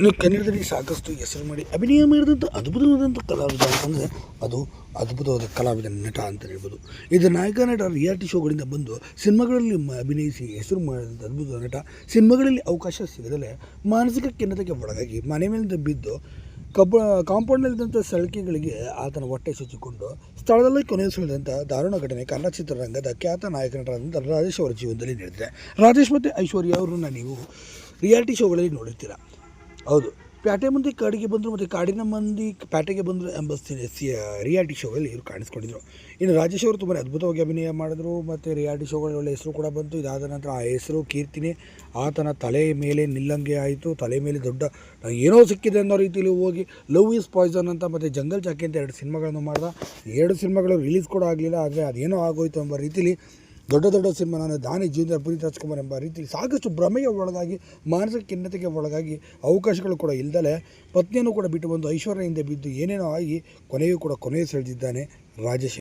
ಇನ್ನು ಕನ್ನಡದಲ್ಲಿ ಸಾಕಷ್ಟು ಹೆಸರು ಮಾಡಿ ಅಭಿನಯ ಮಾಡಿದಂಥ ಅದ್ಭುತವಾದಂಥ ಕಲಾವಿದ ಅಂತಂದರೆ ಅದು ಅದ್ಭುತವಾದ ಕಲಾವಿದ ನಟ ಅಂತ ಹೇಳ್ಬೋದು. ಇದು ನಾಯಕ ನಟ ರಿಯಾಲಿಟಿ ಶೋಗಳಿಂದ ಬಂದು ಸಿನಿಮಾಗಳಲ್ಲಿ ಅಭಿನಯಿಸಿ ಹೆಸರು ಮಾಡಿದಂಥ ಅದ್ಭುತ ನಟ ಸಿನಿಮಾಗಳಲ್ಲಿ ಅವಕಾಶ ಸಿಗದಲೇ ಮಾನಸಿಕ ಖಿನ್ನತೆಗೆ ಒಳಗಾಗಿ ಮನೆ ಮೇಲಿಂದ ಬಿದ್ದು ಕಬ್ಬ ಕಾಂಪೌಂಡ್ನಲ್ಲಿದ್ದಂಥ ಸಳಿಕೆಗಳಿಗೆ ಆತನ ಹೊಟ್ಟೆ ಸುಚ್ಚಿಕೊಂಡು ಸ್ಥಳದಲ್ಲೇ ಕೊನೆಯುಸಿದಂಥ ದಾರುಣ ಘಟನೆ ಕನ್ನಡ ಚಿತ್ರರಂಗದ ಖ್ಯಾತ ನಾಯಕ ನಟರಾದಂಥ ರಾಜೇಶ್ ಅವರ ಜೀವನದಲ್ಲಿ ನಡೆದಿದೆ. ರಾಜೇಶ್ ಮತ್ತು ಐಶ್ವರ್ಯ ಅವರನ್ನ ನೀವು ರಿಯಾಲಿಟಿ ಶೋಗಳಲ್ಲಿ ನೋಡಿರ್ತೀರ. ಹೌದು. ಪ್ಯಾಟೆ ಮಂದಿ ಕಾಡಿಗೆ ಬಂದರು ಮತ್ತು ಕಾಡಿನ ಮಂದಿ ಪ್ಯಾಟೆಗೆ ಬಂದರು ಎಂಬ ರಿಯಾಲಿಟಿ ಶೋಗಳಲ್ಲಿ ಇವರು ಕಾಣಿಸ್ಕೊಂಡಿದ್ರು. ಇನ್ನು ರಾಜೇಶ್ ಅವರು ತುಂಬಾ ಅದ್ಭುತವಾಗಿ ಅಭಿನಯ ಮಾಡಿದ್ರು, ಮತ್ತು ರಿಯಾಲಿಟಿ ಶೋಗಳಲ್ಲಿ ಒಳ್ಳೆ ಹೆಸರು ಕೂಡ ಬಂತು. ಇದಾದ ನಂತರ ಆ ಹೆಸರು ಕೀರ್ತಿನಿ ಆತನ ತಲೆ ಮೇಲೆ ನಿಲ್ಲಂಗೆ ಆಯಿತು. ತಲೆ ಮೇಲೆ ದೊಡ್ಡ ಏನೋ ಸಿಕ್ಕಿದೆ ಅನ್ನೋ ರೀತಿಯಲ್ಲಿ ಹೋಗಿ ಲವ್ ಈಸ್ ಪಾಯ್ಸನ್ ಅಂತ ಮತ್ತು ಜಂಗಲ್ ಚಾಕಿ ಅಂತ ಎರಡು ಸಿನಿಮಾಗಳನ್ನು ಮಾಡ್ದ. ಎರಡು ಸಿನಿಮಾಗಳು ರಿಲೀಸ್ ಕೂಡ ಆಗಲಿಲ್ಲ, ಆದರೆ ಅದೇನೋ ಆಗೋಯ್ತು ಎಂಬ ರೀತಿಲಿ ದೊಡ್ಡ ದೊಡ್ಡ ಸಿನಿಮಾ ನಾನು ದಾನಿ ಜೀವನ ಪುನೀತ್ ರಾಜ್ಕುಮಾರ್ ಎಂಬ ರೀತಿ ಸಾಕಷ್ಟು ಭ್ರಮೆಗೆ ಒಳಗಾಗಿ ಮಾನಸಿಕ ಖಿನ್ನತೆಗೆ ಒಳಗಾಗಿ ಅವಕಾಶಗಳು ಕೂಡ ಇಲ್ದಲೆ ಪತ್ನಿಯನ್ನು ಕೂಡ ಬಿಟ್ಟು ಬಂದು ಐಶ್ವರ್ಯ ಹಿಂದೆ ಬಿದ್ದು ಏನೇನೋ ಆಗಿ ಕೊನೆಯೂ ಕೂಡ ಕೊನೆಯ ಸೆಳೆದಿದ್ದಾನೆ ರಾಜೇಶ್